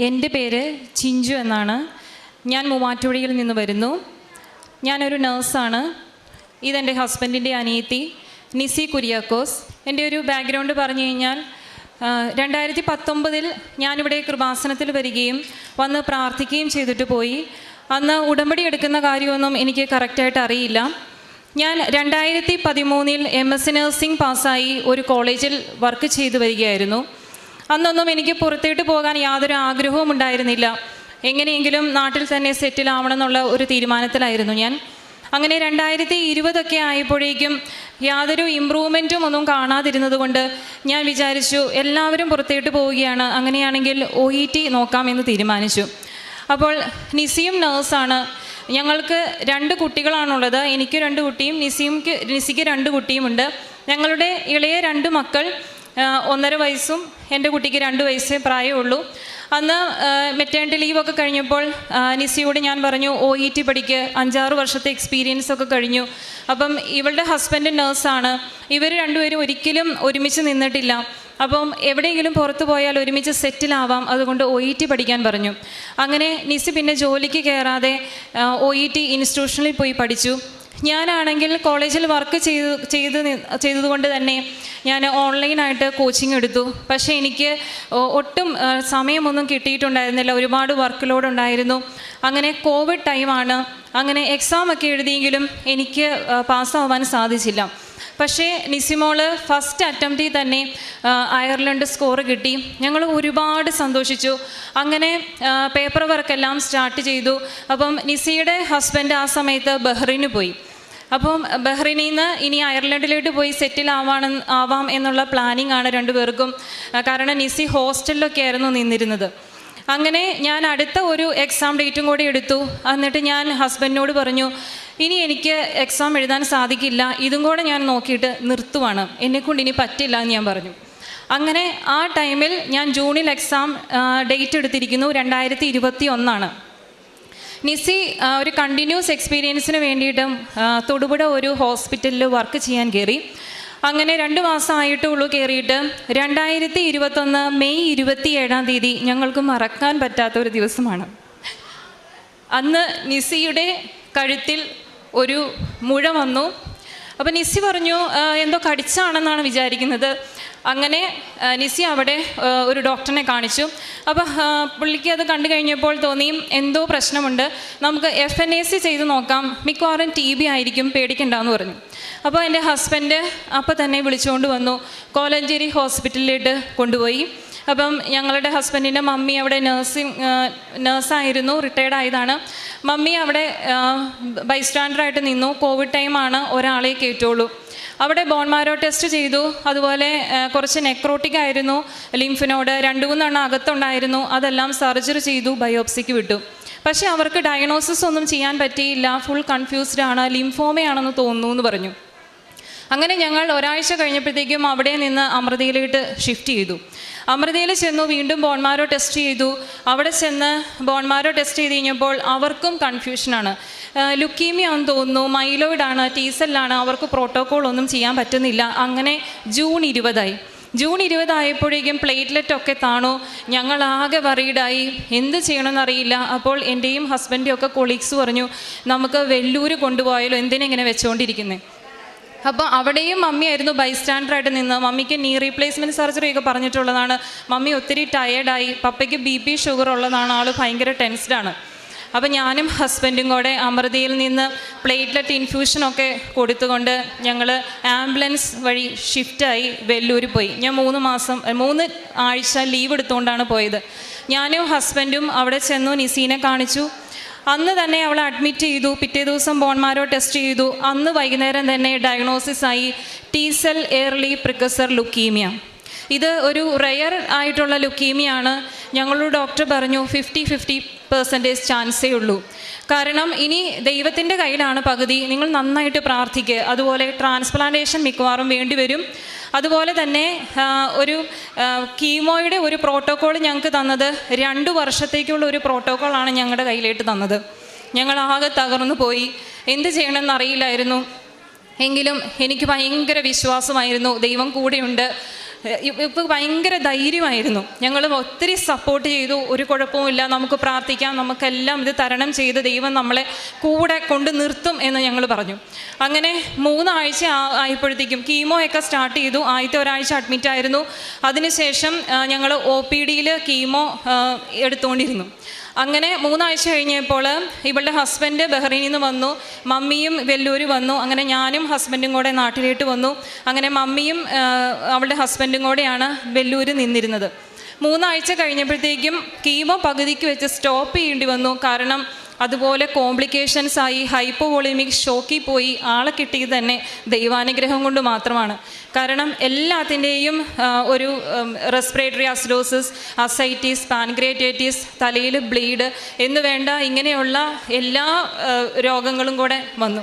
എന്റെ പേര് ചിഞ്ചു എന്നാണ്. ഞാൻ മൂവാറ്റുപുഴയിൽ നിന്ന് വരുന്നു. ഞാനൊരു നേഴ്സാണ്. ഇതെന്റെ ഹസ്ബൻഡിന്റെ അനിയത്തി നിസി കുര്യാക്കോസ്. എന്റെ ഒരു ബാക്ക്ഗ്രൗണ്ട് പറഞ്ഞു കഴിഞ്ഞാൽ രണ്ടായിരത്തി പത്തൊമ്പതിൽ ഞാനിവിടെ കൃപാസനത്തിൽ വരികയും വന്ന് പ്രാർത്ഥിക്കുകയും ചെയ്തിട്ട് പോയി. അന്ന് ഉടമ്പടി എടുക്കുന്ന കാര്യമൊന്നും എനിക്ക് കറക്റ്റായിട്ട് അറിയില്ല. ഞാൻ രണ്ടായിരത്തി പതിമൂന്നിൽ എം എസ് നഴ്സിംഗ് പാസ്സായി ഒരു കോളേജിൽ വർക്ക് ചെയ്തു വരികയായിരുന്നു. അന്നൊന്നും എനിക്ക് പുറത്തേട്ട് പോകാൻ യാതൊരു ആഗ്രഹവും ഉണ്ടായിരുന്നില്ല. എങ്ങനെയെങ്കിലും നാട്ടിൽ തന്നെ സെറ്റിൽ ആവണം എന്നുള്ള ഒരു തീരുമാനത്തിലായിരുന്നു ഞാൻ. അങ്ങനെ രണ്ടായിരത്തി ഇരുപതൊക്കെ ആയപ്പോഴേക്കും യാതൊരു ഇമ്പ്രൂവ്മെന്റും ഒന്നും കാണാതിരുന്നത് കൊണ്ട് ഞാൻ വിചാരിച്ചു എല്ലാവരും പുറത്തേട്ട് പോവുകയാണ്. അങ്ങനെയാണെങ്കിൽ ഒ ഇ ടി നോക്കാമെന്ന് തീരുമാനിച്ചു. അപ്പോൾ നിസിയും നേഴ്സാണ്. ഞങ്ങൾക്ക് രണ്ട് കുട്ടികളാണുള്ളത്. എനിക്ക് രണ്ട് കുട്ടിയും നിസിയും നിസിക്ക് രണ്ട് കുട്ടിയുമുണ്ട്. ഞങ്ങളുടെ ഇളയ രണ്ട് മക്കൾ ഒന്നര വയസ്സും എന്റെ കുട്ടിക്ക് രണ്ട് വയസ്സേ പ്രായമുള്ളൂ. അന്ന് മെറ്റേണിറ്റി ലീവൊക്കെ കഴിഞ്ഞപ്പോൾ നിസിയോട് ഞാൻ പറഞ്ഞു ഒ ഇ ടി പഠിക്ക്. അഞ്ചാറ് വർഷത്തെ എക്സ്പീരിയൻസ് ഒക്കെ കഴിഞ്ഞു. അപ്പം ഇവളുടെ ഹസ്ബൻഡ് നേഴ്സാണ് ഇവർ രണ്ടുപേരും ഒരിക്കലും ഒരുമിച്ച് നിന്നിട്ടില്ല. അപ്പം എവിടെയെങ്കിലും പുറത്തു പോയാൽ ഒരുമിച്ച് സെറ്റിലാവാം അതുകൊണ്ട് ഒ ഇ ടി പഠിക്കാൻ പറഞ്ഞു. അങ്ങനെ നിസി പിന്നെ ജോലിക്ക് കയറാതെ ഒ ഇ ടി ഇൻസ്റ്റിറ്റ്യൂഷനിൽ പോയി പഠിച്ചു. ഞാനാണെങ്കിൽ കോളേജിൽ വർക്ക് ചെയ്ത് ചെയ്ത് ചെയ്തതുകൊണ്ട് തന്നെ ഞാൻ ഓൺലൈനായിട്ട് കോച്ചിങ് എടുത്തു. പക്ഷേ എനിക്ക് ഒട്ടും സമയമൊന്നും കിട്ടിയിട്ടുണ്ടായിരുന്നില്ല. ഒരുപാട് വർക്ക് ലോഡ് ഉണ്ടായിരുന്നു അങ്ങനെ കോവിഡ് ടൈമാണ്. അങ്ങനെ എക്സാം ഒക്കെ എഴുതിയെങ്കിലും എനിക്ക് പാസ്സാവാൻ സാധിച്ചില്ല. പക്ഷേ നിസിമോൾ ഫസ്റ്റ് അറ്റംപ്റ്റിൽ തന്നെ അയർലൻഡ് സ്കോർ കിട്ടി. ഞങ്ങൾ ഒരുപാട് സന്തോഷിച്ചു. അങ്ങനെ പേപ്പർ വർക്കെല്ലാം സ്റ്റാർട്ട് ചെയ്തു. അപ്പം നിസിയുടെ ഹസ്ബൻഡ് ആ സമയത്ത് ബഹ്റിന് പോയി. അപ്പം ബഹ്റിനിൽ നിന്ന് ഇനി അയർലൻഡിലോട്ട് പോയി സെറ്റിൽ ആവാണ് ആവാം എന്നുള്ള പ്ലാനിങ് ആണ് രണ്ടുപേർക്കും. കാരണം നിസി ഹോസ്റ്റലിലൊക്കെ ആയിരുന്നു നിന്നിരുന്നത്. അങ്ങനെ ഞാൻ അടുത്ത ഒരു എക്സാം ഡേറ്റും കൂടി എടുത്തു. എന്നിട്ട് ഞാൻ ഹസ്ബൻഡിനോട് പറഞ്ഞു ഇനി എനിക്ക് എക്സാം എഴുതാൻ സാധിക്കില്ല. ഇതും കൂടെ ഞാൻ നോക്കിയിട്ട് നിർത്തുവാണ്. എന്നെക്കൊണ്ട് ഇനി പറ്റില്ല എന്ന് ഞാൻ പറഞ്ഞു. അങ്ങനെ ആ ടൈമിൽ ഞാൻ ജൂണിൽ എക്സാം ഡേറ്റ് എടുത്തിരിക്കുന്നു. രണ്ടായിരത്തി ഇരുപത്തി ഒന്നാണ് നിസി ഒരു കണ്ടിന്യൂസ് എക്സ്പീരിയൻസിന് വേണ്ടിയിട്ടും തൊടുപുഴ ഒരു ഹോസ്പിറ്റലിൽ വർക്ക് ചെയ്യാൻ കയറി അങ്ങനെ രണ്ട് മാസമായിട്ടേ ഉള്ളൂ കയറിയിട്ട് രണ്ടായിരത്തി ഇരുപത്തൊന്ന് മെയ് ഇരുപത്തി ഏഴാം തീയതി ഞങ്ങൾക്ക് മറക്കാൻ പറ്റാത്ത ഒരു ദിവസമാണ്. അന്ന് നിസിയുടെ കഴുത്തിൽ ഒരു മുഴ വന്നു. അപ്പോൾ നിസി പറഞ്ഞു എന്തോ കടിച്ചാണെന്നാണ് വിചാരിക്കുന്നത്. അങ്ങനെ നിസി അവിടെ ഒരു ഡോക്ടറിനെ കാണിച്ചു. അപ്പോൾ പുള്ളിക്ക് അത് കണ്ടു കഴിഞ്ഞപ്പോൾ തോന്നി എന്തോ പ്രശ്നമുണ്ട്. നമുക്ക് എഫ് എൻ എ സി ചെയ്ത് നോക്കാം. മിക്കവാറും ടി ബി ആയിരിക്കും പേടിക്കണ്ടെന്ന് പറഞ്ഞു. അപ്പോൾ എന്റെ ഹസ്ബൻഡ് അപ്പോൾ തന്നെ വിളിച്ചുകൊണ്ട് വന്നു. കോലഞ്ചേരി ഹോസ്പിറ്റലിലേക്ക് കൊണ്ടുപോയി. അപ്പം ഞങ്ങളുടെ ഹസ്ബൻഡിന്റെ മമ്മി അവിടെ നഴ്സിംഗ് നേഴ്സായിരുന്നു റിട്ടയർഡ് ആയതാണ്. മമ്മി അവിടെ ബൈസ്റ്റാൻഡറായിട്ട് നിന്നു. കോവിഡ് ടൈമാണ് ഒരാളെ കയറ്റുള്ളൂ അവിടെ ബോൺമാരോ ടെസ്റ്റ് ചെയ്തു. അതുപോലെ കുറച്ച് നെക്രോട്ടിക് ആയിരുന്നു. ലിംഫിനോട് രണ്ട് മൂന്നെണ്ണം അകത്തുണ്ടായിരുന്നു. അതെല്ലാം സർജറി ചെയ്തു ബയോപ്സിക്ക് വിട്ടു. പക്ഷേ അവർക്ക് ഡയഗ്നോസിസ് ഒന്നും ചെയ്യാൻ പറ്റിയില്ല. ഫുൾ കൺഫ്യൂസ്ഡ് ആണ്. ലിംഫോമയാണെന്ന് തോന്നുന്നു എന്ന് പറഞ്ഞു. അങ്ങനെ ഞങ്ങൾ ഒരാഴ്ച കഴിഞ്ഞപ്പോഴത്തേക്കും അവിടെ നിന്ന് അമൃതയിലോട്ട് ഷിഫ്റ്റ് ചെയ്തു. അമൃതയിൽ ചെന്നു വീണ്ടും ബോൺമാരോ ടെസ്റ്റ് ചെയ്തു. അവിടെ ചെന്ന് ബോൺമാരോ ടെസ്റ്റ് ചെയ്ത് കഴിഞ്ഞപ്പോൾ അവർക്കും കൺഫ്യൂഷനാണ് ലുക്കീമിയ ആണെന്ന് തോന്നുന്നു മൈലോയിഡാണ് ടീസെല്ലാണ് അവർക്ക് പ്രോട്ടോകോൾ ഒന്നും ചെയ്യാൻ പറ്റുന്നില്ല. അങ്ങനെ ജൂൺ ഇരുപതായി. ജൂൺ ഇരുപതായപ്പോഴേക്കും പ്ലേറ്റ്ലെറ്റ് ഒക്കെ താണു. ഞങ്ങൾ ആകെ വറീഡായി എന്ത് ചെയ്യണമെന്നറിയില്ല. അപ്പോൾ എന്റെയും ഹസ്ബൻഡും ഒക്കെ കൊളീഗ്സ് പറഞ്ഞു നമുക്ക് വെല്ലൂർ കൊണ്ടുപോയാലോ? എന്തിനെങ്ങനെ വെച്ചുകൊണ്ടിരിക്കുന്നത് അപ്പോൾ അവിടെയും മമ്മിയായിരുന്നു ബൈസ്റ്റാൻഡറായിട്ട് നിന്ന്. മമ്മിക്ക് നീ റീപ്ലേസ്മെന്റ് സർജറി ഒക്കെ പറഞ്ഞിട്ടുള്ളതാണ്. മമ്മി ഒത്തിരി ടയേർഡായി പപ്പയ്ക്ക് ബി പി ഷുഗർ ഉള്ളതാണ്. ആൾ ഭയങ്കര ടെൻസ്ഡാണ് അപ്പോൾ ഞാനും ഹസ്ബൻഡും കൂടെ അമൃതയിൽ നിന്ന് പ്ലേറ്റ്ലെറ്റ് ഇൻഫ്യൂഷനൊക്കെ കൊടുത്തുകൊണ്ട് ഞങ്ങൾ ആംബുലൻസ് വഴി ഷിഫ്റ്റായി വെല്ലൂർ പോയി. ഞാൻ മൂന്ന് മാസം മൂന്ന് ആഴ്ച ലീവ് എടുത്തുകൊണ്ടാണ് പോയത്. ഞാനും ഹസ്ബൻഡും അവിടെ ചെന്നു നിസീനെ കാണിച്ചു. അന്ന് തന്നെ അവൾ അഡ്മിറ്റ് ചെയ്തു പിറ്റേ ദിവസം ബോൺമാരോ ടെസ്റ്റ് ചെയ്തു. അന്ന് വൈകുന്നേരം തന്നെ ഡയഗ്നോസിസ് ആയി ടീസെൽ എയർലി പ്രിക്കസർ ലുക്കീമിയ ഇത് ഒരു റെയർ ആയിട്ടുള്ള ലുക്കീമിയാണ് ഞങ്ങളുടെ ഡോക്ടർ പറഞ്ഞു ഫിഫ്റ്റി ഫിഫ്റ്റി പെർസെന്റേജ് ചാൻസേ ഉള്ളൂ. കാരണം ഇനി ദൈവത്തിന്റെ കയ്യിലാണ് പകുതി. നിങ്ങൾ നന്നായിട്ട് പ്രാർത്ഥിക്കുക അതുപോലെ ട്രാൻസ്പ്ലാന്റേഷൻ മിക്കവാറും വേണ്ടിവരും അതുപോലെ തന്നെ ഒരു കീമോയുടെ ഒരു പ്രോട്ടോക്കോൾ ഞങ്ങൾക്ക് തന്നത് രണ്ട് വർഷത്തേക്കുള്ള ഒരു പ്രോട്ടോക്കോളാണ് ഞങ്ങളുടെ കയ്യിലേക്ക് തന്നത്. ഞങ്ങൾ ആകെ തകർന്നു പോയി. എന്ത് ചെയ്യണമെന്ന് അറിയില്ലായിരുന്നു. എങ്കിലും എനിക്ക് ഭയങ്കര വിശ്വാസമായിരുന്നു. ദൈവം കൂടെയുണ്ട്. ഇപ്പോൾ ഭയങ്കര ധൈര്യമായിരുന്നു. ഞങ്ങൾ ഒത്തിരി സപ്പോർട്ട് ചെയ്തു. ഒരു കുഴപ്പവുമില്ല നമുക്ക് പ്രാർത്ഥിക്കാം. നമുക്കെല്ലാം ഇത് തരണം ചെയ്ത് ദൈവം നമ്മളെ കൂടെ കൊണ്ട് നിർത്തും എന്ന് ഞങ്ങൾ പറഞ്ഞു. അങ്ങനെ മൂന്നാഴ്ച ആയപ്പോഴത്തേക്കും കീമോ ഒക്കെ സ്റ്റാർട്ട് ചെയ്തു. ആദ്യത്തെ ഒരാഴ്ച അഡ്മിറ്റ് ആയിരുന്നു. അതിനുശേഷം ഞങ്ങൾ ഒ പി ഡിയിൽ കീമോ എടുത്തുകൊണ്ടിരുന്നു അങ്ങനെ മൂന്നാഴ്ച കഴിഞ്ഞപ്പോൾ ഇവളുടെ ഹസ്ബൻഡ് ബഹ്റൈനിൽ നിന്ന് വന്നു. മമ്മിയും വെല്ലൂർ വന്നു. അങ്ങനെ ഞാനും ഹസ്ബൻഡും കൂടെ നാട്ടിലേക്ക് വന്നു. അങ്ങനെ മമ്മിയും അവളുടെ ഹസ്ബൻഡും കൂടെയാണ് വെല്ലൂർ നിന്നിരുന്നത്. മൂന്നാഴ്ച കഴിഞ്ഞപ്പോഴത്തേക്കും കീമോ പകുതിക്ക് വെച്ച് സ്റ്റോപ്പ് ചെയ്യേണ്ടി വന്നു. കാരണം അതുപോലെ കോംപ്ലിക്കേഷൻസ് ആയി ഹൈപ്പോവോളിമിക് ഷോക്കിൽ പോയി ആളെ കിട്ടിയത് തന്നെ ദൈവാനുഗ്രഹം കൊണ്ട് മാത്രമാണ്. കാരണം എല്ലാത്തിന്റെയും ഒരു റെസ്പിറേറ്ററി അസ്ലോസിസ് അസൈറ്റീസ് പാൻക്രിയേറ്റൈറ്റിസ് തലയിൽ ബ്ലീഡ് എന്ന് വേണ്ട ഇങ്ങനെയുള്ള എല്ലാ രോഗങ്ങളും കൂടെ വന്നു.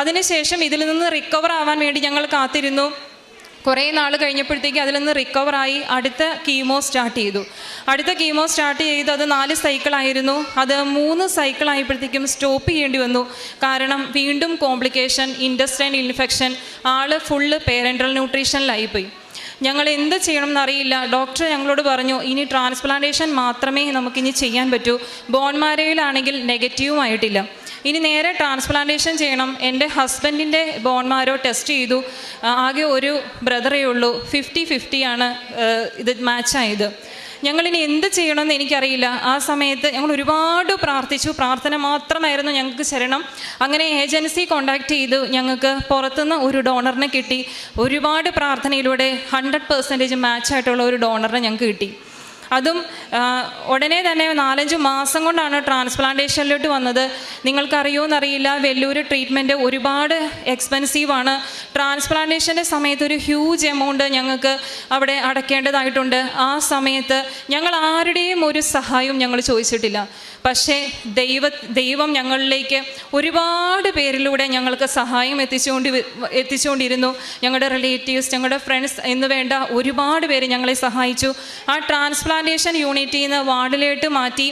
അതിനുശേഷം ഇതിൽ നിന്ന് റിക്കവർ ആവാൻ വേണ്ടി ഞങ്ങൾ കാത്തിരുന്നു. കുറേ നാൾ കഴിഞ്ഞപ്പോഴത്തേക്ക് അതിൽ നിന്ന് റിക്കവറായി അടുത്ത കീമോ സ്റ്റാർട്ട് ചെയ്തു. അടുത്ത കീമോ സ്റ്റാർട്ട് ചെയ്ത് അത് നാല് സൈക്കിളായിരുന്നു അത് മൂന്ന് സൈക്കിളായപ്പോഴത്തേക്കും സ്റ്റോപ്പ് ചെയ്യേണ്ടി വന്നു. കാരണം വീണ്ടും കോംപ്ലിക്കേഷൻ ഇൻഡസ്റ്റൈൻ ഇൻഫെക്ഷൻ ആൾ ഫുള്ള് പേരന്റൽ ന്യൂട്രീഷനിലായിപ്പോയി ഞങ്ങൾ എന്ത് ചെയ്യണം എന്നറിയില്ല. ഡോക്ടർ ഞങ്ങളോട് പറഞ്ഞു ഇനി ട്രാൻസ്പ്ലാന്റേഷൻ മാത്രമേ നമുക്കിനി ചെയ്യാൻ പറ്റൂ. ബോൺമാരയിലാണെങ്കിൽ നെഗറ്റീവും ആയിട്ടില്ല. ഇനി നേരെ ട്രാൻസ്പ്ലാന്റേഷൻ ചെയ്യണം. എന്റെ ഹസ്ബൻഡിന്റെ ബോൺമാരോ ടെസ്റ്റ് ചെയ്തു. ആകെ ഒരു ബ്രദറേ ഉള്ളൂ. ഫിഫ്റ്റി ഫിഫ്റ്റിയാണ് ഇത് മാച്ചായത് ഞങ്ങളിനി എന്ത് ചെയ്യണമെന്ന് എനിക്കറിയില്ല. ആ സമയത്ത് ഞങ്ങൾ ഒരുപാട് പ്രാർത്ഥിച്ചു. പ്രാർത്ഥന മാത്രമായിരുന്നു ഞങ്ങൾക്ക് ശരണം. അങ്ങനെ ഏജൻസി കോണ്ടാക്ട് ചെയ്തു. ഞങ്ങൾക്ക് പുറത്തുനിന്ന് ഒരു ഡോണറിനെ കിട്ടി. ഒരുപാട് പ്രാർത്ഥനയിലൂടെ ഹൺഡ്രഡ് പെർസെന്റേജ് മാച്ചായിട്ടുള്ള ഒരു ഡോണറിനെ ഞങ്ങൾക്ക് കിട്ടി. അതും ഉടനെ തന്നെ നാലഞ്ച് മാസം കൊണ്ടാണ് ട്രാൻസ്പ്ലാന്റേഷനിലോട്ട് വന്നത്. നിങ്ങൾക്കറിയോന്നറിയില്ല വെല്ലൂർ ട്രീറ്റ്മെന്റ് ഒരുപാട് എക്സ്പെൻസീവാണ്. ട്രാൻസ്പ്ലാന്റേഷന്റെ സമയത്ത് ഒരു ഹ്യൂജ് എമൗണ്ട് ഞങ്ങൾക്ക് അവിടെ അടയ്ക്കേണ്ടതായിട്ടുണ്ട്. ആ സമയത്ത് ഞങ്ങൾ ആരുടെയും ഒരു സഹായവും ഞങ്ങൾ ചോദിച്ചിട്ടില്ല. പക്ഷേ ദൈവ ദൈവം ഞങ്ങളിലേക്ക് ഒരുപാട് പേരിലൂടെ ഞങ്ങൾക്ക് സഹായം എത്തിച്ചുകൊണ്ട് എത്തിച്ചുകൊണ്ടിരുന്നു. ഞങ്ങളുടെ റിലേറ്റീവ്സ് ഞങ്ങളുടെ ഫ്രണ്ട്സ് എന്ന് വേണ്ട ഒരുപാട് പേര് ഞങ്ങളെ സഹായിച്ചു. ആ ട്രാൻസ്പ്ലാന്റേഷൻ യൂണിറ്റിൽ നിന്ന് വാർഡിലേട്ട് മാറ്റി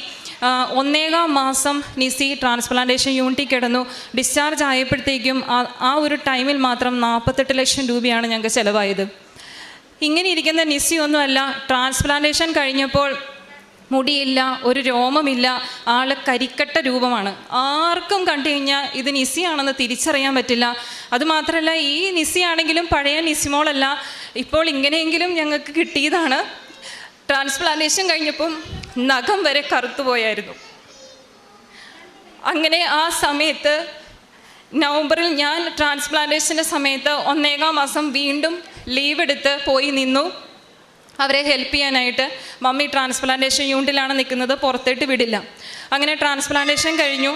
ഒന്നേകാം മാസം നിസി ട്രാൻസ്പ്ലാന്റേഷൻ യൂണിറ്റിൽ കിടന്നു. ഡിസ്ചാർജ് ആയപ്പോഴത്തേക്കും ആ ഒരു ടൈമിൽ മാത്രം നാൽപ്പത്തെട്ട് ലക്ഷം രൂപയാണ് ഞങ്ങൾക്ക് ചിലവായത്. ഇങ്ങനെ ഇരിക്കുന്ന നിസി ഒന്നുമല്ല ട്രാൻസ്പ്ലാന്റേഷൻ കഴിഞ്ഞപ്പോൾ മുടിയില്ല ഒരു രോമമില്ല ആൾ കരിക്കട്ട രൂപമാണ്. ആർക്കും കണ്ടു കഴിഞ്ഞാൽ ഇത് നിസിയാണെന്ന് തിരിച്ചറിയാൻ പറ്റില്ല. അതുമാത്രമല്ല ഈ നിസിയാണെങ്കിലും പഴയ നിസിമോളല്ല ഇപ്പോൾ ഇങ്ങനെയെങ്കിലും ഞങ്ങൾക്ക് കിട്ടിയതാണ്. ട്രാൻസ്പ്ലാന്റേഷൻ കഴിഞ്ഞപ്പം നഖം വരെ കറുത്തുപോയായിരുന്നു അങ്ങനെ ആ സമയത്ത് നവംബറിൽ ഞാൻ ട്രാൻസ്പ്ലാന്റേഷന്റെ സമയത്ത് ഒന്നേകാം മാസം വീണ്ടും ലീവ് എടുത്ത് പോയി നിന്നു. അവരെ ഹെൽപ്പ് ചെയ്യാനായിട്ട് മമ്മി ട്രാൻസ്പ്ലാന്റേഷൻ യൂണിറ്റിലാണ് നിൽക്കുന്നത്. പുറത്തേട്ട് വിടില്ല. അങ്ങനെ ട്രാൻസ്പ്ലാന്റേഷൻ കഴിഞ്ഞു.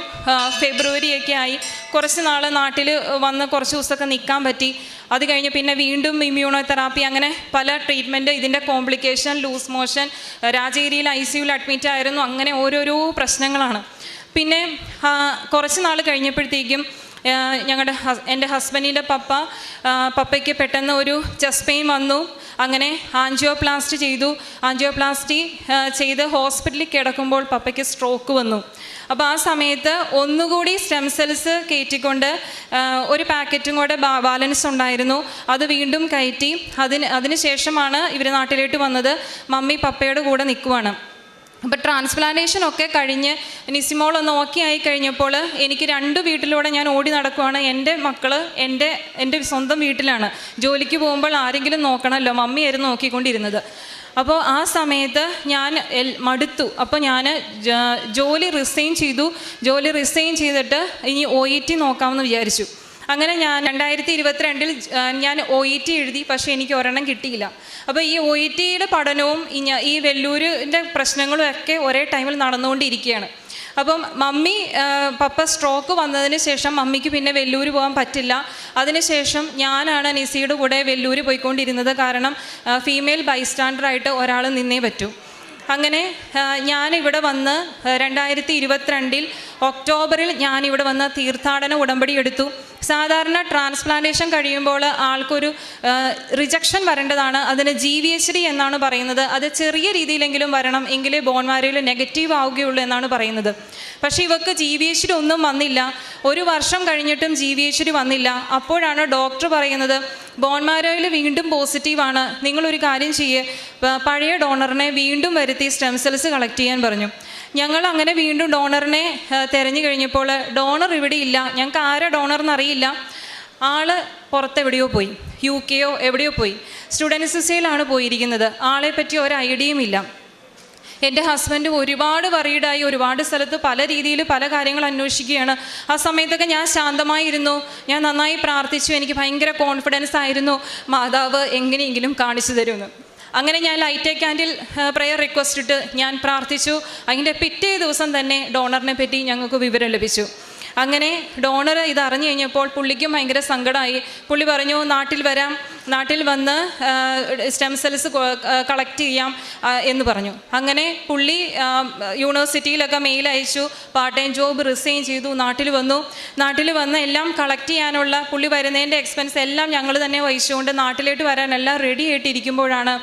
ഫെബ്രുവരിയൊക്കെ ആയി. കുറച്ച് നാൾ നാട്ടിൽ വന്ന് കുറച്ച് ദിവസമൊക്കെ നിൽക്കാൻ പറ്റി. അത് കഴിഞ്ഞ് പിന്നെ വീണ്ടും ഇമ്മ്യൂണോ തെറാപ്പി അങ്ങനെ പല ട്രീറ്റ്മെന്റ് ഇതിന്റെ കോംപ്ലിക്കേഷൻ ലൂസ് മോഷൻ രാജഗിരിയിൽ ഐ സിയുയിൽ അഡ്മിറ്റ് ആയിരുന്നു. അങ്ങനെ ഓരോരോ പ്രശ്നങ്ങളാണ്. പിന്നെ കുറച്ച് നാൾ കഴിഞ്ഞപ്പോഴത്തേക്കും ഞങ്ങളുടെ എന്റെ ഹസ്ബൻഡിന്റെ പപ്പ പപ്പയ്ക്ക് പെട്ടെന്ന് ഒരു ചെസ്റ്റ് പെയിൻ വന്നു. അങ്ങനെ ആൻജിയോപ്ലാസ്റ്റ് ചെയ്തു. ആൻജിയോപ്ലാസ്റ്റി ആ, ചെയ്ത് ഹോസ്പിറ്റലിൽ കിടക്കുമ്പോൾ പപ്പയ്ക്ക് സ്ട്രോക്ക് വന്നു. അപ്പോൾ ആ സമയത്ത് ഒന്നുകൂടി സ്റ്റെം സെൽസ് കയറ്റിക്കൊണ്ട് ഒരു പാക്കറ്റും കൂടെ ബാലൻസ് ഉണ്ടായിരുന്നു. അത് വീണ്ടും കയറ്റി. അതിന് അതിന് ശേഷമാണ് ഇവർ നാട്ടിലോട്ട് വന്നത്. മമ്മി പപ്പയുടെ കൂടെ നിൽക്കുവാണ്. അപ്പോൾ ട്രാൻസ്പ്ലാന്റേഷൻ ഒക്കെ കഴിഞ്ഞ് നിസിമോൾ ഒന്ന് ഓക്കെ ആയി കഴിഞ്ഞപ്പോൾ എനിക്ക് രണ്ട് വീട്ടിലൂടെ ഞാൻ ഓടി നടക്കുവാണ്. എന്റെ മക്കൾ എന്റെ എന്റെ സ്വന്തം വീട്ടിലാണ്. ജോലിക്ക് പോകുമ്പോൾ ആരെങ്കിലും നോക്കണമല്ലോ. മമ്മിയായിരുന്നു നോക്കിക്കൊണ്ടിരുന്നത്. അപ്പോൾ ആ സമയത്ത് ഞാൻ മടുത്തു. അപ്പോൾ ഞാൻ ജോലി റിസൈൻ ചെയ്തു. ജോലി റിസൈൻ ചെയ്തിട്ട് ഇനി ഒ ഇ ടി നോക്കാമെന്ന് വിചാരിച്ചു. അങ്ങനെ ഞാൻ രണ്ടായിരത്തി ഇരുപത്തിരണ്ടിൽ ഞാൻ ഒ ഇ ടി എഴുതി പക്ഷേ എനിക്ക് ഒരെണ്ണം കിട്ടിയില്ല. അപ്പോൾ ഈ ഒ ഇ ടിയുടെ പഠനവും ഈ വെല്ലൂരിന്റെ പ്രശ്നങ്ങളും ഒക്കെ ഒരേ ടൈമിൽ നടന്നുകൊണ്ടിരിക്കുകയാണ്. അപ്പം മമ്മി പപ്പ സ്ട്രോക്ക് വന്നതിന് ശേഷം മമ്മിക്ക് പിന്നെ വെല്ലൂർ പോകാൻ പറ്റില്ല. അതിനുശേഷം ഞാനാണ് നിസിയുടെ കൂടെ വെല്ലൂർ പോയിക്കൊണ്ടിരുന്നത്. കാരണം ഫീമെയിൽ ബൈസ്റ്റാൻഡറായിട്ട് ഒരാൾ നിന്നേ പറ്റൂ. അങ്ങനെ ഞാനിവിടെ വന്ന് രണ്ടായിരത്തി ഇരുപത്തിരണ്ടിൽ ഒക്ടോബറിൽ ഞാനിവിടെ വന്ന് തീർത്ഥാടന ഉടമ്പടി എടുത്തു. സാധാരണ ട്രാൻസ്പ്ലാന്റേഷൻ കഴിയുമ്പോൾ ആൾക്കൊരു റിജക്ഷൻ വരേണ്ടതാണ്. അതിന് ജി വി എച്ച് ഡി എന്നാണ് പറയുന്നത്. അത് ചെറിയ രീതിയിലെങ്കിലും വരണം. എങ്കിലേ ബോൺമാരയിൽ നെഗറ്റീവ് ആവുകയുള്ളൂ എന്നാണ് പറയുന്നത്. പക്ഷേ ഇവക്ക് ജി വി എച്ച് ഡി ഒന്നും വന്നില്ല. ഒരു വർഷം കഴിഞ്ഞിട്ടും ജി വി എച്ച് ഡി വന്നില്ല. അപ്പോഴാണ് ഡോക്ടർ പറയുന്നത് ബോൺമാരോയിൽ വീണ്ടും പോസിറ്റീവാണ് നിങ്ങളൊരു കാര്യം ചെയ്യേ. പഴയ ഡോണറിനെ വീണ്ടും വരുത്തി സ്റ്റെം സെൽസ് കളക്ട് ചെയ്യാൻ പറഞ്ഞു. ഞങ്ങൾ അങ്ങനെ വീണ്ടും ഡോണറിനെ തിരഞ്ഞു കഴിഞ്ഞപ്പോൾ ഡോണർ ഇവിടെ ഇല്ല. ഞങ്ങൾക്ക് ആരാ ഡോണർ എന്നറിയില്ല. ആൾ പുറത്തെവിടെയോ പോയി. യു കെയോ എവിടെയോ പോയി. സ്റ്റുഡൻസ് വിസയിലാണ് പോയിരിക്കുന്നത്. ആളെ പറ്റി ഒരു ഐഡിയയും ഇല്ല. എന്റെ ഹസ്ബൻഡ് ഒരുപാട് വറീഡായി ഒരുപാട് സ്ഥലത്ത് പല രീതിയിൽ പല കാര്യങ്ങൾ അന്വേഷിക്കുകയാണ്. ആ സമയത്തൊക്കെ ഞാൻ ശാന്തമായിരുന്നു. ഞാൻ നന്നായി പ്രാർത്ഥിച്ചു. എനിക്ക് ഭയങ്കര കോൺഫിഡൻസ് ആയിരുന്നു. മാതാവ് എങ്ങനെയെങ്കിലും കാണിച്ചു തരുമെന്ന്. അങ്ങനെ ഞാൻ ലൈറ്റ് ക്യാൻഡിൽ പ്രയർ റിക്വസ്റ്റ് ഇട്ട് ഞാൻ പ്രാർത്ഥിച്ചു. അതിന്റെ പിറ്റേ ദിവസം തന്നെ ഡോണറിനെ പറ്റി ഞങ്ങൾക്ക് വിവരം ലഭിച്ചു. അങ്ങനെ ഡോണർ ഇത് അറിഞ്ഞു കഴിഞ്ഞപ്പോൾ പുള്ളിക്കും ഭയങ്കര സങ്കടമായി. പുള്ളി പറഞ്ഞു നാട്ടിൽ വരാം. നാട്ടിൽ വന്ന് സ്റ്റെം സെൽസ് കളക്ട് ചെയ്യാം എന്ന് പറഞ്ഞു. അങ്ങനെ പുള്ളി യൂണിവേഴ്സിറ്റിയിലൊക്കെ മെയിൽ അയച്ചു. പാർട്ട് ടൈം ജോബ് റിസൈൻ ചെയ്തു. നാട്ടിൽ വന്നു. നാട്ടിൽ വന്ന് എല്ലാം കളക്ട് ചെയ്യാനുള്ള പുള്ളി വരുന്നതിന്റെ എക്സ്പെൻസ് എല്ലാം ഞങ്ങൾ തന്നെ വഹിച്ചുകൊണ്ട് നാട്ടിലോട്ട് വരാനെല്ലാം റെഡി ആയിട്ടിരിക്കുമ്പോഴാണ്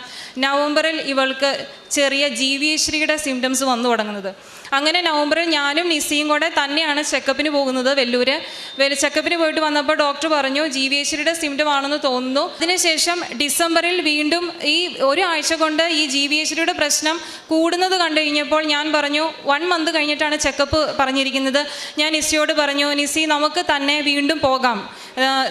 നവംബറിൽ ഇവൾക്ക് ചെറിയ ജീവിശ്രീയുടെ സിംറ്റംസ് വന്നു തുടങ്ങുന്നത്. അങ്ങനെ നവംബറിൽ ഞാനും നിസിയും കൂടെ തന്നെയാണ് ചെക്കപ്പിന് പോകുന്നത് വെല്ലൂര്. വെൽ- ചെക്കപ്പിന് പോയിട്ട് വന്നപ്പോൾ ഡോക്ടർ പറഞ്ഞു ജി വി എച്ചിയുടെ സിംറ്റം ആണെന്ന് തോന്നുന്നു. അതിനുശേഷം ഡിസംബറിൽ വീണ്ടും ഈ ഒരു ഒരാഴ്ച കൊണ്ട് ഈ ജി വി എച്ചിയുടെ പ്രശ്നം കൂടുന്നത് കണ്ടു കഴിഞ്ഞപ്പോൾ ഞാൻ പറഞ്ഞു വൺ മന്ത് കഴിഞ്ഞിട്ടാണ് ചെക്കപ്പ് പറഞ്ഞിരിക്കുന്നത്. ഞാൻ നിസിയോട് പറഞ്ഞു നിസി നമുക്ക് തന്നെ വീണ്ടും പോകാം.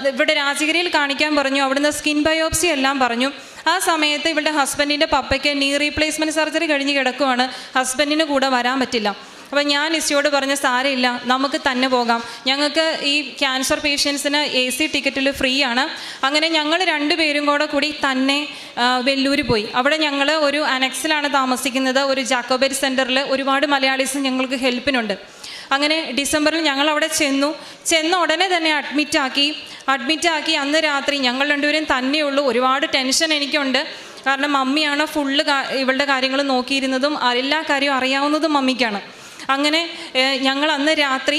ഇവിടെ രാജഗിരിയിൽ കാണിക്കാൻ പറഞ്ഞു അവിടുന്ന് സ്കിൻ ബയോപ്സി എല്ലാം പറഞ്ഞു. ആ സമയത്ത് ഇവളുടെ ഹസ്ബൻഡിന്റെ പപ്പയ്ക്ക് നീ റീപ്ലേസ്മെന്റ് സർജറി കഴിഞ്ഞ് കിടക്കുവാണ്. ഹസ്ബൻഡിന് കൂടെ വരാൻ പറ്റില്ല. അപ്പോൾ ഞാൻ ഇസിയോട് പറഞ്ഞ സാരമില്ല. നമുക്ക് തന്നെ പോകാം. ഞങ്ങൾക്ക് ഈ ക്യാൻസർ പേഷ്യൻസിന് എ സി ടിക്കറ്റിൽ ഫ്രീ ആണ്. അങ്ങനെ ഞങ്ങൾ രണ്ടുപേരും കൂടെ കൂടി തന്നെ വെല്ലൂർ പോയി. അവിടെ ഞങ്ങൾ ഒരു അനക്സിലാണ് താമസിക്കുന്നത്. ഒരു ജാക്കോബരി സെന്ററിൽ ഒരുപാട് മലയാളീസ് ഞങ്ങൾക്ക് ഹെൽപ്പിനുണ്ട് അങ്ങനെ ഡിസംബറിൽ ഞങ്ങൾ അവിടെ ചെന്നു. ചെന്ന ഉടനെ തന്നെ അഡ്മിറ്റാക്കി അഡ്മിറ്റാക്കി അന്ന് രാത്രി ഞങ്ങൾ രണ്ടുപേരും തന്നെയുള്ളൂ ഒരുപാട് ടെൻഷൻ എനിക്കുണ്ട്. കാരണം മമ്മിയാണ് ഫുള്ള് ഇവളുടെ കാര്യങ്ങൾ നോക്കിയിരുന്നതും എല്ലാ കാര്യവും അറിയാവുന്നതും മമ്മിക്കാണ്. അങ്ങനെ ഞങ്ങൾ അന്ന് രാത്രി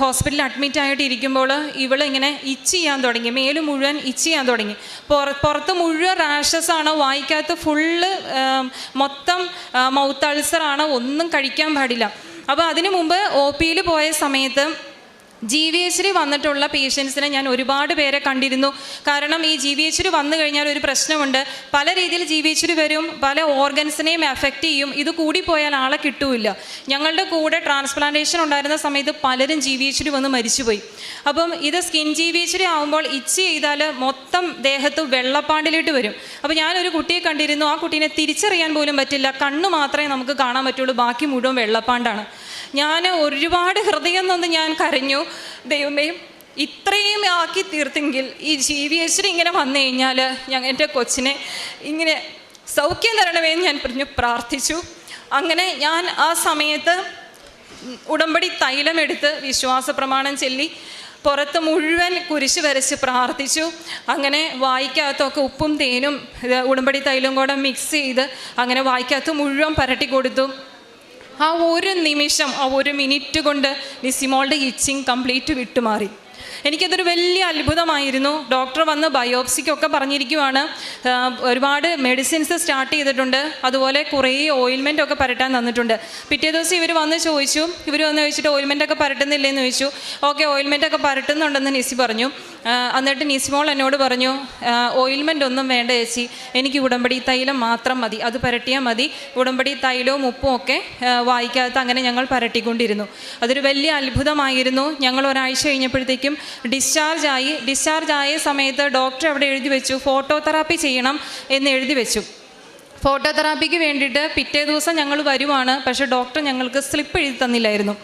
ഹോസ്പിറ്റലിൽ അഡ്മിറ്റ് ആയിട്ട് ഇരിക്കുമ്പോൾ ഇവൾ ഇങ്ങനെ ഇച്ച് ചെയ്യാൻ തുടങ്ങി. മേൽ മുഴുവൻ ഇച്ച് ചെയ്യാൻ തുടങ്ങി. പുറ പുറത്ത് മുഴുവൻ റാഷസ് ആണ്. വായിക്കകത്ത് ഫുള്ള് മൊത്തം മൗത്ത് അൾസറാണ് ഒന്നും കഴിക്കാൻ പാടില്ല. അപ്പോൾ അതിനു മുമ്പ് ഒ പിയിൽ പോയ സമയത്ത് ജി വി എച്ചിൽ വന്നിട്ടുള്ള പേഷ്യൻസിനെ ഞാൻ ഒരുപാട് പേരെ കണ്ടിരുന്നു. കാരണം ഈ ജി വി എച്ചിൽ വന്നു കഴിഞ്ഞാൽ ഒരു പ്രശ്നമുണ്ട്. പല രീതിയിൽ ജി വി എച്ചിൽ വരും പല ഓർഗൻസിനെയും എഫക്റ്റ് ചെയ്യും. ഇത് കൂടിപ്പോയാൽ ആളെ കിട്ടൂല ഞങ്ങളുടെ കൂടെ ട്രാൻസ്പ്ലാന്റേഷൻ ഉണ്ടായിരുന്ന സമയത്ത് പലരും ജി വി എച്ചിൽ വന്ന് മരിച്ചുപോയി. അപ്പം ഇത് സ്കിൻ ജി വി എച്ചിൽ ആകുമ്പോൾ ഇച്ച് ചെയ്താൽ മൊത്തം ദേഹത്ത് വെള്ളപ്പാണ്ടിലിട്ട് വരും. അപ്പോൾ ഞാനൊരു കുട്ടിയെ കണ്ടിരുന്നു. ആ കുട്ടീനെ തിരിച്ചറിയാൻ പോലും പറ്റില്ല. കണ്ണ് മാത്രമേ നമുക്ക് കാണാൻ പറ്റുള്ളൂ. ബാക്കി മുഴുവൻ വെള്ളപ്പാണ്ടാണ്. ഞാൻ ഒരുപാട് ഹൃദയം നിന്ന് ഞാൻ കരഞ്ഞു. ദൈവമേ ഇത്രയും ആക്കി തീർത്തെങ്കിൽ ഈ ജി വി എച്ചിൽ ഇങ്ങനെ വന്നു കഴിഞ്ഞാൽ ഞങ്ങൾ എന്റെ കൊച്ചിനെ ഇങ്ങനെ സൗഖ്യം തരണമേ എന്ന് ഞാൻ പറഞ്ഞു പ്രാർത്ഥിച്ചു. അങ്ങനെ ഞാൻ ആ സമയത്ത് ഉടമ്പടി തൈലമെടുത്ത് വിശ്വാസ പ്രമാണം ചൊല്ലി പുറത്ത് മുഴുവൻ കുരിശ് വരച്ച് പ്രാർത്ഥിച്ചു. അങ്ങനെ വായിക്കകത്തൊക്കെ ഉപ്പും തേനും ഉടമ്പടി തൈലും കൂടെ മിക്സ് ചെയ്ത് അങ്ങനെ വായിക്കകത്ത് മുഴുവൻ പരട്ടി കൊടുത്തു. ആ ഒരു നിമിഷം ആ ഒരു മിനിറ്റ് കൊണ്ട് നിസിമോളുടെ ഇച്ചിങ് കംപ്ലീറ്റ് വിട്ടുമാറി. എനിക്കതൊരു വലിയ അത്ഭുതമായിരുന്നു. ഡോക്ടർ വന്ന് ബയോപ്സിക്കൊക്കെ പറഞ്ഞിരിക്കുവാണ്. ഒരുപാട് മെഡിസിൻസ് സ്റ്റാർട്ട് ചെയ്തിട്ടുണ്ട്. അതുപോലെ കുറേ ഓയിൽമെന്റ് ഒക്കെ പരട്ടാൻ തന്നിട്ടുണ്ട്. പിറ്റേ ദിവസം ഇവർ വന്ന് ചോദിച്ചു. ഇവർ വന്ന് ചോദിച്ചിട്ട് ഓയിൽമെന്റ് ഒക്കെ പരട്ടുന്നില്ലേന്ന് ചോദിച്ചു. ഓക്കെ ഓയിൽമെന്റ് ഒക്കെ പരട്ടുന്നുണ്ടെന്ന് നിസി പറഞ്ഞു. എന്നിട്ട് നിസ്മോൾ എന്നോട് പറഞ്ഞു ഓയിൽമെന്റ് ഒന്നും വേണ്ട ചേച്ചി എനിക്ക് ഉടമ്പടി തൈലം മാത്രം മതി അത് പരട്ടിയാൽ മതി ഉടമ്പടി തൈലവും ഉപ്പും ഒക്കെ വായിക്കാത്ത അങ്ങനെ ഞങ്ങൾ പരട്ടിക്കൊണ്ടിരുന്നു. അതൊരു വലിയ അത്ഭുതമായിരുന്നു. ഞങ്ങൾ ഒരാഴ്ച കഴിഞ്ഞപ്പോഴത്തേക്കും ഡിസ്ചാർജ് ആയി. ഡിസ്ചാർജ് ആയ സമയത്ത് ഡോക്ടർ അവിടെ എഴുതി വെച്ചു ഫോട്ടോതെറാപ്പി ചെയ്യണം എന്ന് എഴുതി വെച്ചു. ഫോട്ടോതെറാപ്പിക്ക് വേണ്ടിയിട്ട് പിറ്റേ ദിവസം ഞങ്ങൾ വരുവാണ്. പക്ഷേ ഡോക്ടർ ഞങ്ങൾക്ക് സ്ലിപ്പ് എഴുതി തന്നില്ലായിരുന്നു.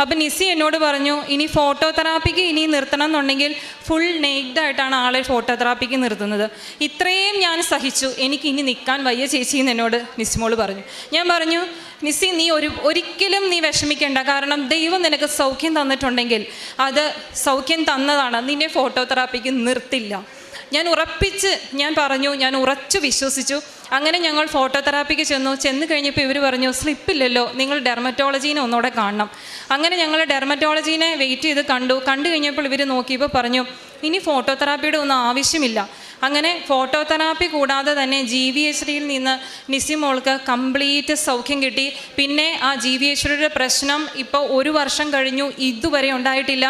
അപ്പം നിസി എന്നോട് പറഞ്ഞു ഇനി ഫോട്ടോ തെറാപ്പിക്ക് ഇനി നിർത്തണം എന്നുണ്ടെങ്കിൽ ഫുൾ നെയ്ഡായിട്ടാണ് ആളെ ഫോട്ടോതെറാപ്പിക്ക് നിർത്തുന്നത്. ഇത്രയും ഞാൻ സഹിച്ചു. എനിക്ക് ഇനി നിൽക്കാൻ വയ്യ ചേച്ചി എന്ന് എന്നോട് നിസിമോൾ പറഞ്ഞു. ഞാൻ പറഞ്ഞു നിസി നീ ഒരു ഒരിക്കലും നീ വിഷമിക്കേണ്ട. കാരണം ദൈവം നിനക്ക് സൗഖ്യം തന്നിട്ടുണ്ടെങ്കിൽ അത് സൗഖ്യം തന്നതാണ്. നിന്നെ ഫോട്ടോ തെറാപ്പിക്ക് നിർത്തില്ല. ഞാൻ ഉറപ്പിച്ച് ഞാൻ പറഞ്ഞു ഞാൻ ഉറച്ചു വിശ്വസിച്ചു. അങ്ങനെ ഞങ്ങൾ ഫോട്ടോതെറാപ്പിക്ക് ചെന്നു. ചെന്ന് കഴിഞ്ഞപ്പോൾ ഇവർ പറഞ്ഞു സ്ലിപ്പില്ലല്ലോ നിങ്ങൾ ഡെർമറ്റോളജീനെ ഒന്നുകൂടെ കാണണം. അങ്ങനെ ഞങ്ങൾ ഡെർമറ്റോളജീനെ വെയിറ്റ് ചെയ്ത് കണ്ടു. കണ്ടു കഴിഞ്ഞപ്പോൾ ഇവർ നോക്കിയപ്പോൾ പറഞ്ഞു ഇനി ഫോട്ടോതെറാപ്പിയുടെ ഒന്നും ആവശ്യമില്ല. അങ്ങനെ ഫോട്ടോതെറാപ്പി കൂടാതെ തന്നെ ജി വി എച്ച് ഡിയിൽ നിന്ന് നിസിമോൾക്ക് കംപ്ലീറ്റ് സൗഖ്യം കിട്ടി. പിന്നെ ആ ജി വി എച്ച് ഡിയുടെ പ്രശ്നം ഇപ്പോൾ ഒരു വർഷം കഴിഞ്ഞു. ഇതുവരെ ഉണ്ടായിട്ടില്ല.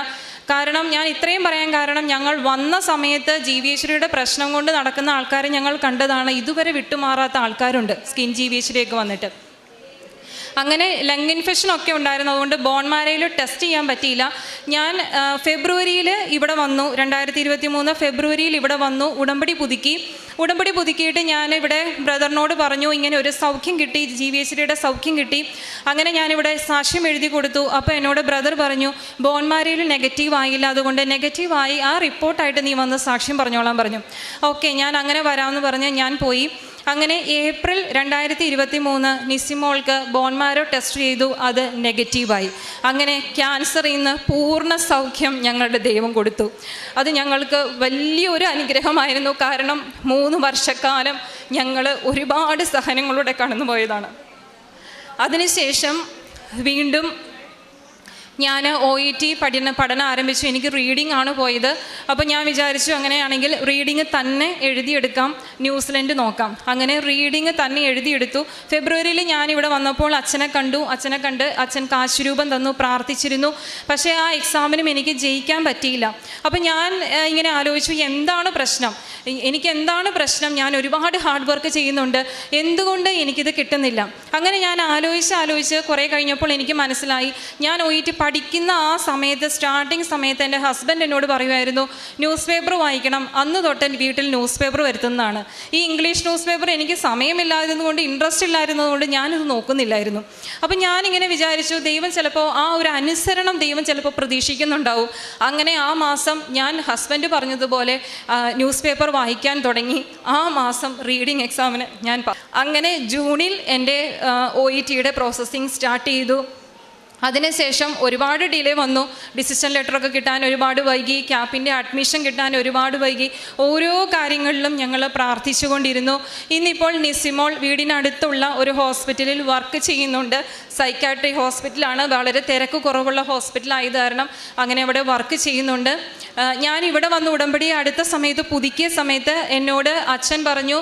കാരണം ഞാൻ ഇത്രയും പറയാൻ കാരണം ഞങ്ങൾ വന്ന സമയത്ത് ജീവിയേശ്വരിയുടെ പ്രശ്നം കൊണ്ട് നടക്കുന്ന ആൾക്കാരെ ഞങ്ങൾ കണ്ടതാണ്. ഇതുവരെ വിട്ടുമാറാത്ത ആൾക്കാരുണ്ട്. സ്കിൻ ജീവിയേശ്വരിയൊക്കെ വന്നിട്ട്. അങ്ങനെ ലങ് ഇൻഫെക്ഷൻ ഒക്കെ ഉണ്ടായിരുന്നു. അതുകൊണ്ട് ബോൺമാരയിൽ ടെസ്റ്റ് ചെയ്യാൻ പറ്റിയില്ല. ഞാൻ ഫെബ്രുവരിയിൽ ഇവിടെ വന്നു. രണ്ടായിരത്തി ഇരുപത്തി മൂന്ന് ഫെബ്രുവരിയിൽ ഇവിടെ വന്നു. ഉടമ്പടി പുതുക്കി. ഉടമ്പടി പുതുക്കിയിട്ട് ഞാൻ ഇവിടെ ബ്രദറിനോട് പറഞ്ഞു ഇങ്ങനെ ഒരു സൗഖ്യം കിട്ടി. ജി വി എച്ച് ഡിയുടെ സൗഖ്യം കിട്ടി. അങ്ങനെ ഞാനിവിടെ സാക്ഷ്യം എഴുതി കൊടുത്തു. അപ്പോൾ എന്നോട് ബ്രദർ പറഞ്ഞു ബോൺമാരയിൽ നെഗറ്റീവ് ആയില്ല. അതുകൊണ്ട് നെഗറ്റീവ് ആയി. ആ റിപ്പോർട്ടായിട്ട് നീ വന്ന് സാക്ഷ്യം പറഞ്ഞോളാൻ പറഞ്ഞു. ഓക്കെ ഞാൻ അങ്ങനെ വരാമെന്ന് പറഞ്ഞ് ഞാൻ പോയി. അങ്ങനെ ഏപ്രിൽ രണ്ടായിരത്തി ഇരുപത്തി മൂന്ന് നിസിമോൾക്ക് ബോൺമാരോ ടെസ്റ്റ് ചെയ്തു അത് നെഗറ്റീവായി. അങ്ങനെ ക്യാൻസറിൽ നിന്ന് പൂർണ സൗഖ്യം ഞങ്ങളുടെ ദൈവം കൊടുത്തു. അത് ഞങ്ങൾക്ക് വലിയൊരു അനുഗ്രഹമായിരുന്നു. കാരണം മൂന്ന് വർഷക്കാലം ഞങ്ങൾ ഒരുപാട് സഹനങ്ങളിലൂടെ കടന്നുപോയതാണ്. അതിനുശേഷം വീണ്ടും ഞാൻ ഒ ഇ ടി പഠന പഠനം ആരംഭിച്ചു. എനിക്ക് റീഡിംഗ് ആണ് പോയത്. അപ്പോൾ ഞാൻ വിചാരിച്ചു അങ്ങനെയാണെങ്കിൽ റീഡിംഗ് തന്നെ എഴുതിയെടുക്കാം. ന്യൂസിലൻഡ് നോക്കാം. അങ്ങനെ റീഡിംഗ് തന്നെ എഴുതിയെടുത്തു. ഫെബ്രുവരിയിൽ ഞാൻ ഇവിടെ വന്നപ്പോൾ അച്ഛനെ കണ്ടു. അച്ഛനെ കണ്ട് അച്ഛൻ കാശുരൂപം തന്നു പ്രാർത്ഥിച്ചിരുന്നു. പക്ഷേ ആ എക്സാമിനും എനിക്ക് ജയിക്കാൻ പറ്റിയില്ല. അപ്പോൾ ഞാൻ ഇങ്ങനെ ആലോചിച്ചു എന്താണ് പ്രശ്നം? എനിക്ക് എന്താണ് പ്രശ്നം? ഞാൻ ഒരുപാട് ഹാർഡ് വർക്ക് ചെയ്യുന്നുണ്ട്. എന്തുകൊണ്ട് എനിക്കിത് കിട്ടുന്നില്ല? അങ്ങനെ ഞാൻ ആലോചിച്ച് ആലോചിച്ച് കുറേ കഴിഞ്ഞപ്പോൾ എനിക്ക് മനസ്സിലായി. ഞാൻ ഒ ടി പഠിക്കുന്ന ആ സമയത്ത് സ്റ്റാർട്ടിങ് സമയത്ത് എന്റെ ഹസ്ബൻഡ് എന്നോട് പറയുമായിരുന്നു ന്യൂസ് പേപ്പർ വായിക്കണം. അന്ന് തൊട്ട് വീട്ടിൽ ന്യൂസ് പേപ്പർ വരുത്തുന്നതാണ്. ഈ ഇംഗ്ലീഷ് ന്യൂസ് പേപ്പർ എനിക്ക് സമയമില്ലായിരുന്നതുകൊണ്ട് ഇൻട്രസ്റ്റ് ഇല്ലായിരുന്നതുകൊണ്ട് ഞാനിത് നോക്കുന്നില്ലായിരുന്നു. അപ്പം ഞാനിങ്ങനെ വിചാരിച്ചു ദൈവം ചിലപ്പോൾ ആ ഒരു അനുസരണം ദൈവം ചിലപ്പോൾ പ്രതീക്ഷിക്കുന്നുണ്ടാവും. അങ്ങനെ ആ മാസം ഞാൻ ഹസ്ബൻഡ് പറഞ്ഞതുപോലെ ന്യൂസ് പേപ്പർ വായിക്കാൻ തുടങ്ങി. ആ മാസം റീഡിംഗ് എക്സാമിന് ഞാൻ അങ്ങനെ ജൂണിൽ എന്റെ ഒ ഇ ടിയുടെ പ്രോസസ്സിങ് സ്റ്റാർട്ട് ചെയ്തു. അതിനുശേഷം ഒരുപാട് ഡിലേ വന്നു. ഡിസിഷൻ ലെറ്ററൊക്കെ കിട്ടാൻ ഒരുപാട് വൈകി. ക്യാപ്പിന്റെ അഡ്മിഷൻ കിട്ടാൻ ഒരുപാട് വൈകി. ഓരോ കാര്യങ്ങളിലും ഞങ്ങൾ പ്രാർത്ഥിച്ചുകൊണ്ടിരുന്നു. ഇന്നിപ്പോൾ നിസിമോൾ വീടിനടുത്തുള്ള ഒരു ഹോസ്പിറ്റലിൽ വർക്ക് ചെയ്യുന്നുണ്ട്. സൈക്കാട്രി ഹോസ്പിറ്റലാണ് വളരെ തിരക്ക് കുറവുള്ള ഹോസ്പിറ്റലായത് കാരണം അങ്ങനെ അവിടെ വർക്ക് ചെയ്യുന്നുണ്ട്. ഞാൻ ഇവിടെ വന്ന് ഉടമ്പടി അടുത്ത സമയത്ത് പുതുക്കിയ സമയത്ത് എന്നോട് അച്ഛൻ പറഞ്ഞു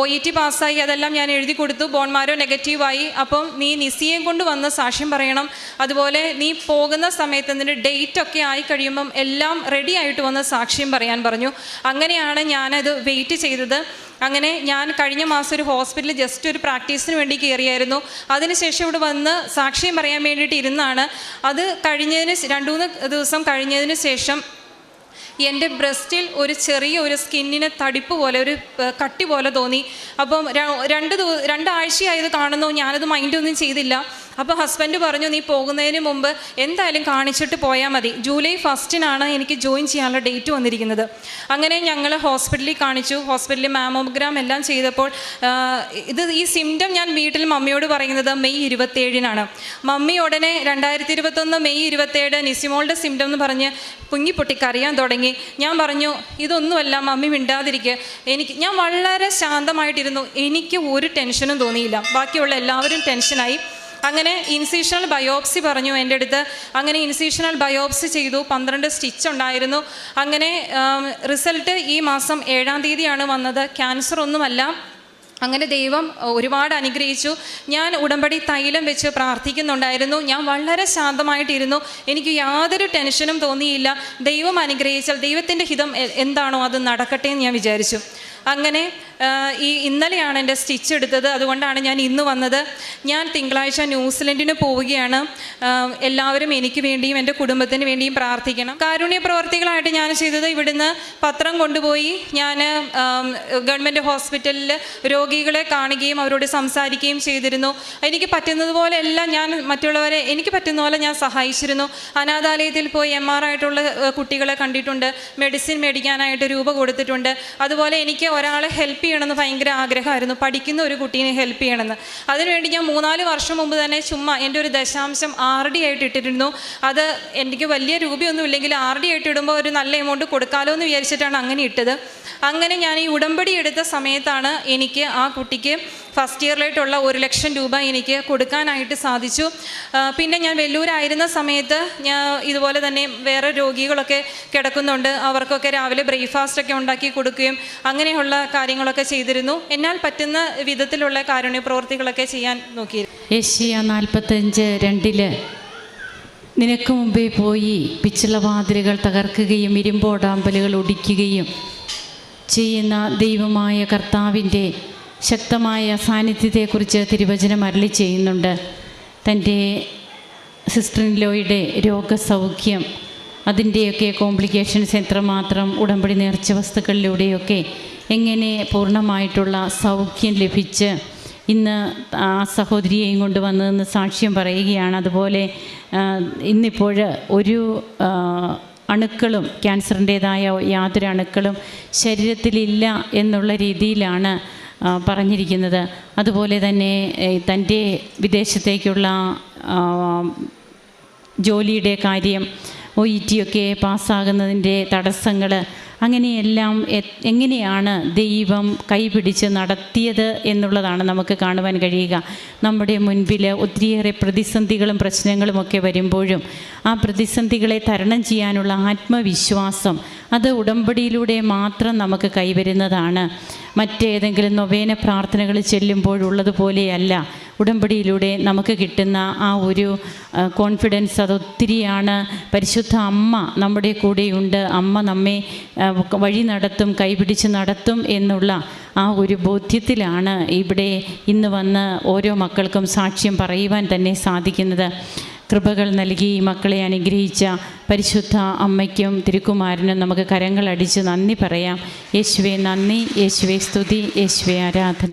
ഒ ഇ ടി പാസ്സായി അതെല്ലാം ഞാൻ എഴുതി കൊടുത്തു. ബോൺമാരോ നെഗറ്റീവായി അപ്പം നീ നിസിയെ കൊണ്ട് വന്ന് സാക്ഷ്യം പറയണം അതുപോലെ നീ പോകുന്ന സമയത്ത് നിന്റെ ഡേറ്റ് ഒക്കെ ആയി കഴിയുമ്പം എല്ലാം റെഡി ആയിട്ട് വന്ന് സാക്ഷ്യം പറയാൻ പറഞ്ഞു. അങ്ങനെയാണ് ഞാനത് വെയിറ്റ് ചെയ്തത്. അങ്ങനെ ഞാൻ കഴിഞ്ഞ മാസം ഒരു ഹോസ്പിറ്റലിൽ ജസ്റ്റ് ഒരു പ്രാക്ടീസിന് വേണ്ടി കയറിയായിരുന്നു അതിനുശേഷം ഇവിടെ വന്ന് സാക്ഷ്യം പറയാൻ വേണ്ടിയിട്ട് ഇരുന്നാണ്. അത് കഴിഞ്ഞതിന് രണ്ടു മൂന്ന് ദിവസം കഴിഞ്ഞതിന് ശേഷം എന്റെ ബ്രസ്റ്റിൽ ഒരു ചെറിയ ഒരു സ്കിന്നിന് തടിപ്പ് പോലെ ഒരു കട്ടി പോലെ തോന്നി. അപ്പം രണ്ട് ദിവ രണ്ടാഴ്ചയായത് കാണുന്നു. ഞാനത് മൈൻഡൊന്നും ചെയ്തില്ല. അപ്പോൾ ഹസ്ബൻഡ് പറഞ്ഞു നീ പോകുന്നതിന് മുമ്പ് എന്തായാലും കാണിച്ചിട്ട് പോയാൽ മതി. ജൂലൈ ഫസ്റ്റിനാണ് എനിക്ക് ജോയിൻ ചെയ്യാനുള്ള ഡേറ്റ് വന്നിരിക്കുന്നത്. അങ്ങനെ ഞങ്ങൾ ഹോസ്പിറ്റലിൽ കാണിച്ചു. ഹോസ്പിറ്റലിൽ മാമോഗ്രാം എല്ലാം ചെയ്തപ്പോൾ ഇത് ഈ സിംറ്റം ഞാൻ വീട്ടിൽ മമ്മിയോട് പറയുന്നത് മെയ് ഇരുപത്തേഴിനാണ് മമ്മി ഉടനെ രണ്ടായിരത്തി ഇരുപത്തൊന്ന് മെയ് ഇരുപത്തേഴ് നിസിമോളുടെ സിംറ്റം എന്ന് പറഞ്ഞ് പൊങ്ങിപ്പൊട്ടി കരയാൻ തുടങ്ങി. ഞാൻ പറഞ്ഞു ഇതൊന്നുമല്ല മമ്മി മിണ്ടാതിരിക്കുക എനിക്ക് ഞാൻ വളരെ ശാന്തമായിട്ടിരുന്നു. എനിക്ക് ഒരു ടെൻഷനും തോന്നിയില്ല. ബാക്കിയുള്ള എല്ലാവരും ടെൻഷനായി അങ്ങനെ ഇൻസീഷണൽ ബയോപ്സി പറഞ്ഞു എന്റെ അടുത്ത്. അങ്ങനെ ഇൻസീഷണൽ ബയോപ്സി ചെയ്തു. പന്ത്രണ്ട് സ്റ്റിച്ച് ഉണ്ടായിരുന്നു. അങ്ങനെ റിസൾട്ട് ഈ മാസം ഏഴാം തീയതിയാണ് വന്നത്. ക്യാൻസർ ഒന്നുമല്ല. അങ്ങനെ ദൈവം ഒരുപാട് അനുഗ്രഹിച്ചു. ഞാൻ ഉടമ്പടി തൈലം വെച്ച് പ്രാർത്ഥിക്കുന്നുണ്ടായിരുന്നു. ഞാൻ വളരെ ശാന്തമായിട്ടിരുന്നു. എനിക്ക് യാതൊരു ടെൻഷനും തോന്നിയില്ല. ദൈവം അനുഗ്രഹിച്ചാൽ ദൈവത്തിന്റെ ഹിതം എന്താണോ അത് നടക്കട്ടെ എന്ന് ഞാൻ വിചാരിച്ചു. അങ്ങനെ ഈ ഇന്നലെയാണ് എന്റെ സ്റ്റിച്ച് എടുത്തത്. അതുകൊണ്ടാണ് ഞാൻ ഇന്ന് വന്നത്. ഞാൻ തിങ്കളാഴ്ച ന്യൂസിലൻഡിന് പോവുകയാണ്. എല്ലാവരും എനിക്ക് വേണ്ടിയും എന്റെ കുടുംബത്തിന് വേണ്ടിയും പ്രാർത്ഥിക്കണം. കാരുണ്യ പ്രവർത്തികളായിട്ട് ഞാൻ ചെയ്തത് ഇവിടുന്ന് പത്രം കൊണ്ടുപോയി. ഞാൻ ഗവൺമെന്റ് ഹോസ്പിറ്റലിൽ രോഗികളെ കാണുകയും അവരോട് സംസാരിക്കുകയും ചെയ്തിരുന്നു. എനിക്ക് പറ്റുന്നതുപോലെ എല്ലാം ഞാൻ മറ്റുള്ളവരെ എനിക്ക് പറ്റുന്ന പോലെ ഞാൻ സഹായിച്ചിരുന്നു. അനാഥാലയത്തിൽ പോയി എം ആർ ആയിട്ടുള്ള കുട്ടികളെ കണ്ടിട്ടുണ്ട്. മെഡിസിൻ മേടിക്കാനായിട്ട് രൂപ കൊടുത്തിട്ടുണ്ട്. അതുപോലെ എനിക്ക് ഒരാളെ ഹെൽപ്പ് ചെയ്യണമെന്ന് ഭയങ്കര ആഗ്രഹമായിരുന്നു. പഠിക്കുന്ന ഒരു കുട്ടീനെ ഹെൽപ്പ് ചെയ്യണമെന്ന്. അതിനുവേണ്ടി ഞാൻ മൂന്നാൽ വർഷം മുമ്പ് തന്നെ ചുമ്മാ എന്റെ ഒരു ദശാംശം ആർ ഡി ആയിട്ട് ഇട്ടിരുന്നു. അത് എനിക്ക് വലിയ രൂപയൊന്നും ഇല്ലെങ്കിൽ ആർ ഡി ആയിട്ട് ഇടുമ്പോൾ ഒരു നല്ല എമൗണ്ട് കൊടുക്കാമല്ലോ എന്ന് വിചാരിച്ചിട്ടാണ് അങ്ങനെ ഇട്ടത്. അങ്ങനെ ഞാൻ ഈ ഉടമ്പടി എടുത്ത സമയത്താണ് എനിക്ക് ആ കുട്ടിക്ക് ഫസ്റ്റ് ഇയറിലായിട്ടുള്ള ഒരു ലക്ഷം രൂപ എനിക്ക് കൊടുക്കാനായിട്ട് സാധിച്ചു. പിന്നെ ഞാൻ വെല്ലൂരായിരുന്ന സമയത്ത് ഞാൻ ഇതുപോലെ തന്നെ വേറെ രോഗികളൊക്കെ കിടക്കുന്നുണ്ട്. അവർക്കൊക്കെ രാവിലെ ബ്രേക്ക്ഫാസ്റ്റ് ഒക്കെ ഉണ്ടാക്കി കൊടുക്കുകയും അങ്ങനെയുള്ള കാര്യങ്ങളൊക്കെ ചെയ്തിരുന്നു. എന്നാൽ പറ്റുന്ന വിധത്തിലുള്ള കാരുണ്യ പ്രവൃത്തികളൊക്കെ ചെയ്യാൻ നോക്കിയിരുന്നു ഏഷ്യ നാൽപ്പത്തഞ്ച് രണ്ടിൽ നിനക്ക് മുമ്പേ പോയി പിച്ചളവാതിലുകൾ തകർക്കുകയും ഇരുമ്പോടാമ്പലുകൾ ഒടിക്കുകയും ചെയ്യുന്ന ദൈവമായ കർത്താവിന്റെ ശക്തമായ സാന്നിധ്യത്തെക്കുറിച്ച് തിരുവചനം അരളി ചെയ്യുന്നുണ്ട്. തന്റെ സിസ്റ്ററിൻലോയുടെ രോഗസൗഖ്യം അതിന്റെയൊക്കെ കോംപ്ലിക്കേഷൻസ് എത്രമാത്രം ഉടമ്പടി നേർച്ച വസ്തുക്കളിലൂടെയൊക്കെ എങ്ങനെ പൂർണമായിട്ടുള്ള സൗഖ്യം ലഭിച്ച് ഇന്ന് ആ സഹോദരിയെയും കൊണ്ട് വന്നതെന്ന് സാക്ഷ്യം പറയുകയാണ്. അതുപോലെ ഇന്നിപ്പോൾ ഒരു അണുക്കളും ക്യാൻസറിന്റേതായ യാതൊരു അണുക്കളും ശരീരത്തിലില്ല എന്നുള്ള രീതിയിലാണ് പറഞ്ഞിരിക്കുന്നത്. അതുപോലെ തന്നെ തന്റെ വിദേശത്തേക്കുള്ള ജോലിയുടെ കാര്യം ഒ ഇ ടി ഒക്കെ പാസ്സാകുന്നതിന്റെ തടസ്സങ്ങൾ അങ്ങനെയെല്ലാം എങ്ങനെയാണ് ദൈവം കൈപിടിച്ച് നടത്തിയത് എന്നുള്ളതാണ് നമുക്ക് കാണുവാൻ കഴിയുക. നമ്മുടെ മുൻപിൽ ഒത്തിരിയേറെ പ്രതിസന്ധികളും പ്രശ്നങ്ങളും ഒക്കെ വരുമ്പോഴും ആ പ്രതിസന്ധികളെ തരണം ചെയ്യാനുള്ള ആത്മവിശ്വാസം അത് ഉടമ്പടിയിലൂടെ മാത്രം നമുക്ക് കൈവരുന്നതാണ്. മറ്റേതെങ്കിലും നൊവേന പ്രാർത്ഥനകൾ ചെല്ലുമ്പോഴുള്ളതുപോലെയല്ല ഉടമ്പടിയിലൂടെ നമുക്ക് കിട്ടുന്ന ആ ഒരു കോൺഫിഡൻസ് അതൊത്തിരിയാണ്. പരിശുദ്ധ അമ്മ നമ്മുടെ കൂടെയുണ്ട്. അമ്മ നമ്മെ വഴി നടത്തും കൈപിടിച്ച് നടത്തും എന്നുള്ള ആ ഒരു ബോധ്യത്തിലാണ് ഇവിടെ ഇന്ന് വന്ന് ഓരോ മക്കൾക്കും സാക്ഷ്യം പറയുവാൻ തന്നെ സാധിക്കുന്നത്. കൃപകൾ നൽകി ഈ മക്കളെ അനുഗ്രഹിച്ച പരിശുദ്ധ അമ്മയ്ക്കും തിരുക്കുമാരനും നമുക്ക് കരങ്ങളടിച്ച് നന്ദി പറയാം. യേശുവെ നന്ദി. യേശുവെ സ്തുതി. യേശുവെ ആരാധന.